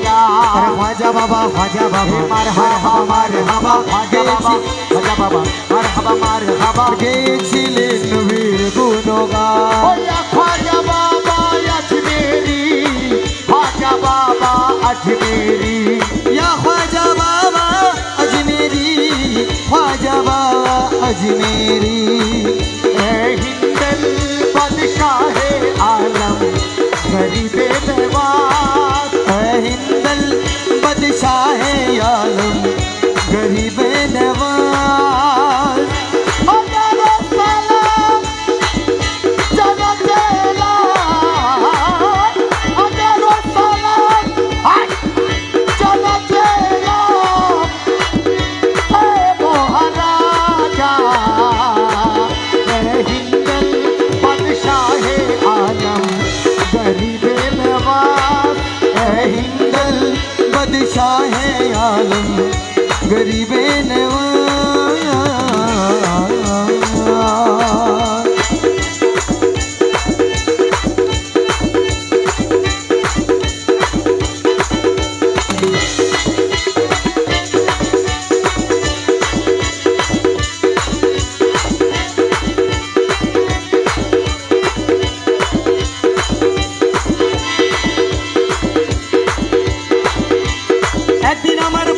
খাজা বাবা খাজা বাবা মার হাবা মার হাবা খাজা বাবা খাজা বাবা মার হাবা মার হাবা গেছিলেন নবীর গুণগান। ওই খাজা বাবা আজমেরি খাজা বাবা আজমেরি। ইয়া খাজা বাবা আজমেরি খাজা বাবা আজমেরি। হিন্দল বাদশাহে আলম গরিবে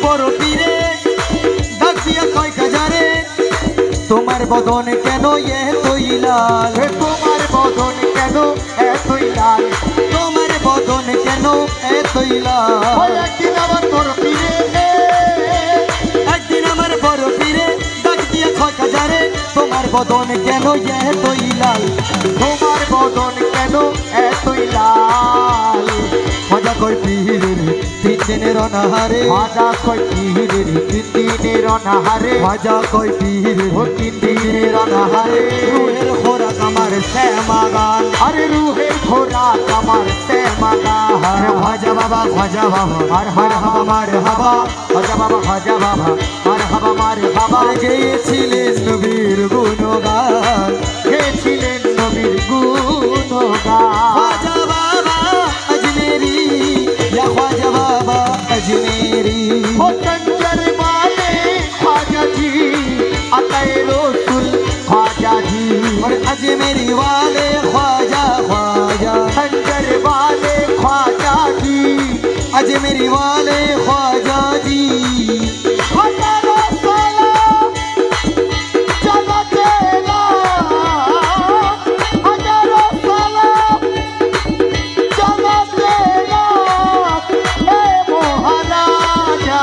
একদিন আমার বড় পীরে ডাক দিয়া কয় কাজারে তোমার বদন কেন এ তৈলাল হে তোমার বদন কেন এতই লাল? তোমার বদন কেন এ ওই তৈলাল একদিন আমার তোর ফিরে একদিন আমার বড় পীরে ডাক দিয়া কয় কাজারে তোমার বদন কেন এ তৈলাল তোমার বদন কেন এতই লাল? মজা কই পীরে তিন দিনের অনাহারে ভাজা কই পিহিরে তিন দিনের অনাহারে মজা কই পীরে ও তিন দিনের অনাহারে রুহের খোরাক আমার শ্যামাগান আরে রুহের সে মাগা আরে খাজা বাবা খাজা বাবা আর হর হাবা মার হাবা। খাজা বাবা খাজা বাবা মার হাবা মার হাবা। আর গেছিলেন নবীর গুণগান। अजमेरी वाले ख्वाजा जी हजारों सलाम चलो तेरा हजारों सलाम चलो तेरा हे महाराजा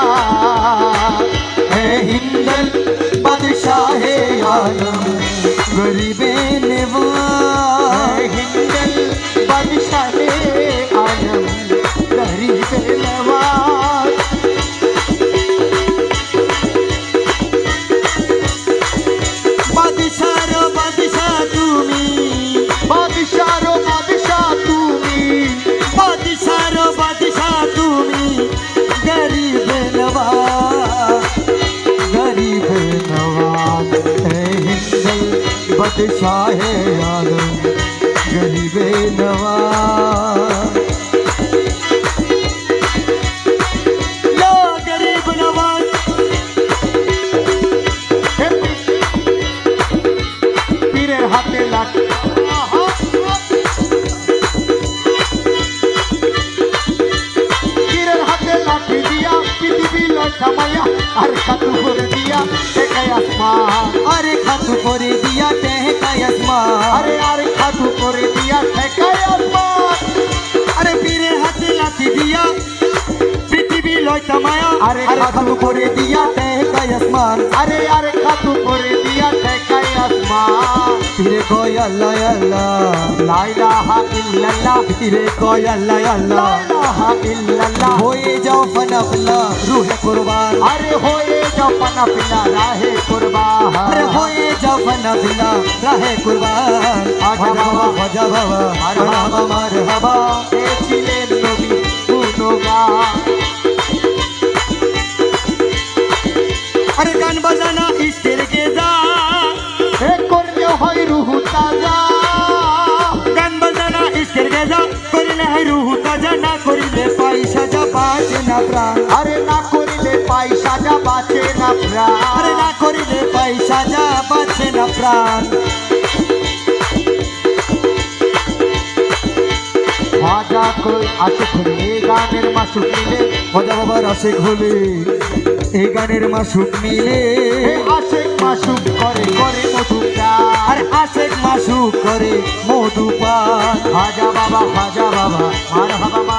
है हिंदल बादशाह आलम गरीबे বাদশাহ আলম গরিব নওয়াজ লা গরিব দিয়া দেখাই আসমান আরে খাতু করে দিয়া টেহকায় আসমান আরে আর খাতু করে দিয়া দেখাই আসমান আরে পীরের হাতে লাঠি দিয়া পৃথিবী লয়টা মায়া। আরে আরে খাতু করে দিয়া টেহকায় আসমান আরে আর খাতু করে দিয়া দেখাই আসমান পীরে কয় আল্লাহ আল্লাহ। লা ইলাহা ইল্লাল্লাহ। পীরে কয় আল্লাহ আল্লাহ। ইলাহা ইল্লাল্লাহ। হয়ে যাও ফানা ফানা রুহে কুরবান। আরে হয়ে যাও পানা পিলা রাহে কুরবান আরে হয়ে যাও ফানা ফানা রাহে কুরবান খাজা বাবা খাজা বাবা মারহাবা মারহাবা ছিলেন নবী গুণগান আরে গান বাজানা ইশকের গেজা হে করলে হয় রুহু তাজা গান বাজানা ইশকের গেজা তেজা করিলে হয় রুহু তাজা না করিলে পয়সা যা বাঁচে না প্রাণ আরে না না প্রাণ। না করিলে পয়সা যা বাঁচে না প্রাণ। ভাজা কই আছে খুলে। এই গানের মাসুক মিলে মজা বাবার আসে ঘোলে। এই গানের মাসুক মিলে আশেক মাসুক করে করে মধুটা আর আশেক মাসুক করে মধুপান খাজা বাবা খাজা বাবা মার হাবা মার